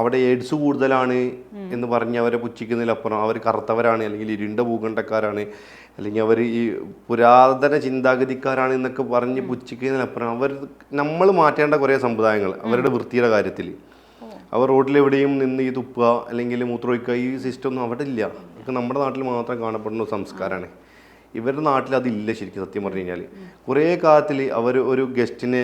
അവിടെ എയ്ഡ്സ് കൂടുതലാണ് എന്ന് പറഞ്ഞ് അവരെ പുച്ഛിക്കുന്നതിലപ്പുറം അവർ കറുത്തവരാണ് അല്ലെങ്കിൽ ഇരുണ്ട ഭൂഖണ്ഡക്കാരാണ് അല്ലെങ്കിൽ അവർ ഈ പുരാതന ചിന്താഗതിക്കാരാണ് എന്നൊക്കെ പറഞ്ഞ് പുച്ഛിക്കുന്നതിനപ്പുറം അവർ നമ്മൾ മാറ്റേണ്ട കുറേ സമ്പ്രദായങ്ങൾ അവരുടെ വൃത്തിയുടെ കാര്യത്തിൽ. അവർ റോഡിലെവിടെയും നിന്ന് ഈ തുപ്പുക അല്ലെങ്കിൽ മൂത്രമൊഴിക്കുക ഈ സിസ്റ്റം ഒന്നും അവിടെ ഇല്ല. ഇതൊക്കെ നമ്മുടെ നാട്ടിൽ മാത്രം കാണപ്പെടുന്ന ഒരു സംസ്കാരമാണ്. ഇവരുടെ നാട്ടിൽ അതില്ല ശരിക്കും സത്യം പറഞ്ഞു കഴിഞ്ഞാൽ കുറേ കാലത്തിൽ അവർ ഒരു ഗസ്റ്റിനെ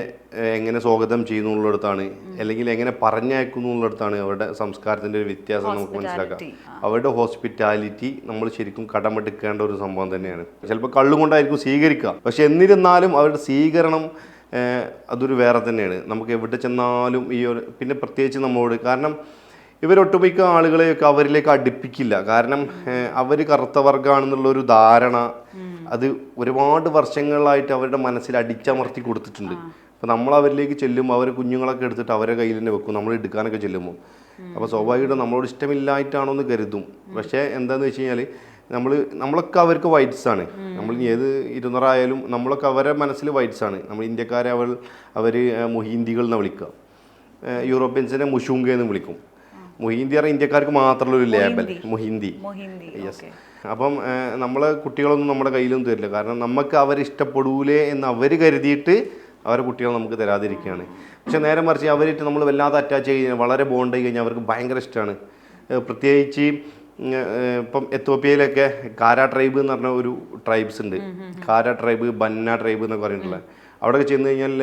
എങ്ങനെ സ്വാഗതം ചെയ്യുന്നു എന്നുള്ളിടത്താണ്. അല്ലെങ്കിൽ എങ്ങനെ പറഞ്ഞയക്കുന്നു എന്നുള്ളിടത്താണ് അവരുടെ സംസ്കാരത്തിന്റെ ഒരു വ്യത്യാസം നമുക്ക് മനസ്സിലാക്കാം. അവരുടെ ഹോസ്പിറ്റാലിറ്റി നമ്മൾ ശരിക്കും കടമെടുക്കേണ്ട ഒരു സംഭവം തന്നെയാണ്. ചിലപ്പോൾ കള്ളുകൊണ്ടായിരിക്കും സ്വീകരിക്കുക. പക്ഷെ എന്നിരുന്നാലും അവരുടെ സ്വീകരണം അതൊരു വേറെ തന്നെയാണ്. നമുക്ക് എവിടെ ചെന്നാലും ഈ ഒരു പിന്നെ പ്രത്യേകിച്ച് നമ്മളോട് കാരണം ഇവരൊട്ടുമിക്ക ആളുകളെയൊക്കെ അവരിലേക്ക് അടുപ്പിക്കില്ല. കാരണം അവർ കറുത്ത വർഗമാണെന്നുള്ള ഒരു ധാരണ അത് ഒരുപാട് വർഷങ്ങളായിട്ട് അവരുടെ മനസ്സിൽ അടിച്ചമർത്തി കൊടുത്തിട്ടുണ്ട്. അപ്പോൾ നമ്മൾ അവരിലേക്ക് ചെല്ലുമ്പോൾ അവർ കുഞ്ഞുങ്ങളൊക്കെ എടുത്തിട്ട് അവരെ കയ്യിൽ തന്നെ വെക്കും നമ്മൾ എടുക്കാനൊക്കെ ചെല്ലുമ്പോൾ. അപ്പോൾ സ്വാഭാവികമായിട്ടും നമ്മളോട് ഇഷ്ടമില്ലായിട്ടാണോ എന്ന് കരുതും പക്ഷേ എന്താണെന്ന് വെച്ച് കഴിഞ്ഞാൽ നമ്മൾ നമ്മളൊക്കെ അവർക്ക് വൈറ്റ്സ് ആണ്. നമ്മൾ ഏത് ഇരുന്നൂറായാലും നമ്മളൊക്കെ അവരെ മനസ്സിൽ വൈറ്റ്സ് ആണ്. നമ്മൾ ഇന്ത്യക്കാരെ അവർ അവർ മൊഹീന്തികൾ എന്ന് വിളിക്കുക യൂറോപ്യൻസിനെ മുഷൂങ്ക എന്ന് വിളിക്കും. മൊഹിന്ദി പറഞ്ഞാൽ ഇന്ത്യക്കാർക്ക് മാത്രമുള്ള ഒരു ലേബൽ മൊഹിന്ദി. യെസ് അപ്പം നമ്മളെ കുട്ടികളൊന്നും നമ്മുടെ കയ്യിലൊന്നും തരില്ല. കാരണം നമുക്ക് അവർ ഇഷ്ടപ്പെടൂലേ എന്ന് അവർ കരുതിയിട്ട് അവരെ കുട്ടികൾ നമുക്ക് തരാതിരിക്കുകയാണ്. പക്ഷെ നേരെ മറിച്ച് അവരായിട്ട് നമ്മൾ വല്ലാതെ അറ്റാച്ച് കഴിഞ്ഞാൽ വളരെ ബോണ്ടായി കഴിഞ്ഞാൽ അവർക്ക് ഭയങ്കര ഇഷ്ടമാണ് പ്രത്യേകിച്ച് ഇപ്പം എത്തോപ്യയിലൊക്കെ കാര ട്രൈബ് എന്ന് പറഞ്ഞ ഒരു ട്രൈബ്സ് ഉണ്ട്. കാര ട്രൈബ് ബന്ന ട്രൈബ് എന്നൊക്കെ പറഞ്ഞിട്ടുള്ള. അവിടെയൊക്കെ ചെന്ന് കഴിഞ്ഞാൽ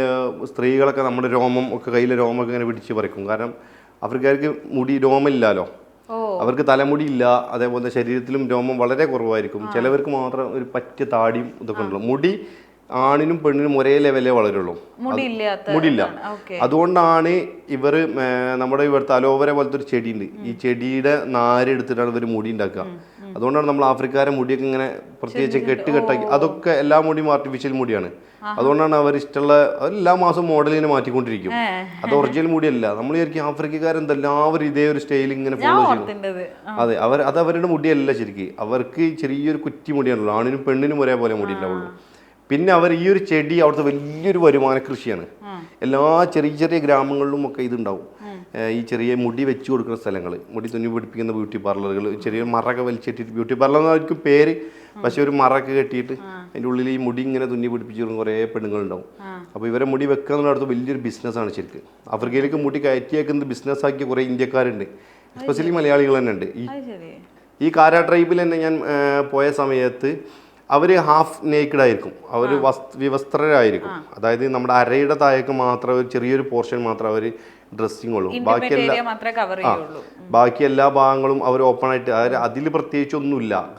സ്ത്രീകളൊക്കെ നമ്മുടെ രോമം ഒക്കെ കയ്യിലെ രോമമൊക്കെ ഇങ്ങനെ പിടിച്ച് പറിക്കും. കാരണം അവർക്കാർക്ക് മുടി രോമമില്ലല്ലോ. അവർക്ക് തലമുടി ഇല്ല അതേപോലെ ശരീരത്തിലും രോമം വളരെ കുറവായിരിക്കും. ചിലവർക്ക് മാത്രം ഒരു പറ്റിയ താടിയും ഇതൊക്കെ ഉണ്ടല്ലോ മുടി ആണിനും പെണ്ണിനും ഒരേ ലെവലേ വളരുള്ളൂ. മുടിയില്ല. അതുകൊണ്ടാണ് ഇവർ നമ്മുടെ ഇവിടുത്തെ അലോവര പോലത്തെ ഒരു ചെടിയുണ്ട്. ഈ ചെടിയുടെ നാര് എടുത്തിട്ടാണ് ഇവർ മുടി ഉണ്ടാക്കുക. അതുകൊണ്ടാണ് നമ്മൾ ആഫ്രിക്കാരെ മുടിയൊക്കെ ഇങ്ങനെ പ്രത്യേകിച്ച് കെട്ട് കെട്ടാക്കി. അതൊക്കെ എല്ലാ മുടിയും ആർട്ടിഫിഷ്യൽ മുടിയാണ്. അതുകൊണ്ടാണ് അവർ ഇഷ്ടമുള്ള എല്ലാ മാസവും മോഡലിനെ മാറ്റിക്കൊണ്ടിരിക്കും. അത് ഒറിജിനൽ മുടിയല്ല. നമ്മൾ വിചാരിക്കും ആഫ്രിക്കക്കാരെന്താ എല്ലാവരും ഇതേ ഒരു സ്റ്റൈൽ ഇങ്ങനെ ഫോളോ ചെയ്യും അതെ അവർ അത് അവരുടെ മുടിയല്ല ശരിക്കും. അവർക്ക് ചെറിയൊരു കുറ്റി മുടിയാണല്ലോ. ആണിനും പെണ്ണിനും ഒരേപോലെ മുടി ഉണ്ടാവുള്ളൂ. പിന്നെ അവർ ഈ ഒരു ചെടി അവിടുത്തെ വലിയൊരു വരുമാന കൃഷിയാണ്. എല്ലാ ചെറിയ ചെറിയ ഗ്രാമങ്ങളിലും ഒക്കെ ഇതുണ്ടാവും. ഈ ചെറിയ മുടി വെച്ച് കൊടുക്കുന്ന സ്ഥലങ്ങൾ മുടി തുന്നി പിടിപ്പിക്കുന്ന ബ്യൂട്ടി പാർലറുകൾ ചെറിയ മറക വലിച്ചിട്ടിട്ട് ബ്യൂട്ടി പാർലർ എന്നായിരിക്കും പേര്. പക്ഷെ ഒരു മറൊക്കെ കെട്ടിയിട്ട് അതിന്റെ ഉള്ളിൽ ഈ മുടി ഇങ്ങനെ തുന്നി പിടിപ്പിച്ച് കൊടുക്കുന്ന കുറേ പെണ്ണുങ്ങളുണ്ടാവും. അപ്പോൾ ഇവരെ മുടി വെക്കുക എന്നുള്ളത് വലിയൊരു ബിസിനസ്സാണ് ശരിക്കും. ആഫ്രിക്കയിലേക്ക് മുടി കയറ്റിയേക്കുന്നത് ബിസിനസ്സാക്കിയ കുറേ ഇന്ത്യക്കാരുണ്ട്. എസ്പെഷ്യലി മലയാളികൾ തന്നെ ഉണ്ട് ഈ ഈ കാരാ ട്രൈബിൽ തന്നെ ഞാൻ പോയ സമയത്ത് അവർ ഹാഫ് നേക്കഡ് ആയിരിക്കും. അവർ വിവസ്ത്രരായിരിക്കും. അതായത് നമ്മുടെ അരയുടെ താഴേക്ക് മാത്രം ഒരു ചെറിയൊരു പോർഷൻ മാത്രം അവർ ഡ്രസ്സിങ് ഉള്ളൂ. ബാക്കി ചെയ്യുള്ളൂ. ബാക്കി എല്ലാ ഭാഗങ്ങളും അവർ ഓപ്പൺ ആയിട്ട് അതിൽ പ്രത്യേകിച്ച് ഒന്നുമില്ല.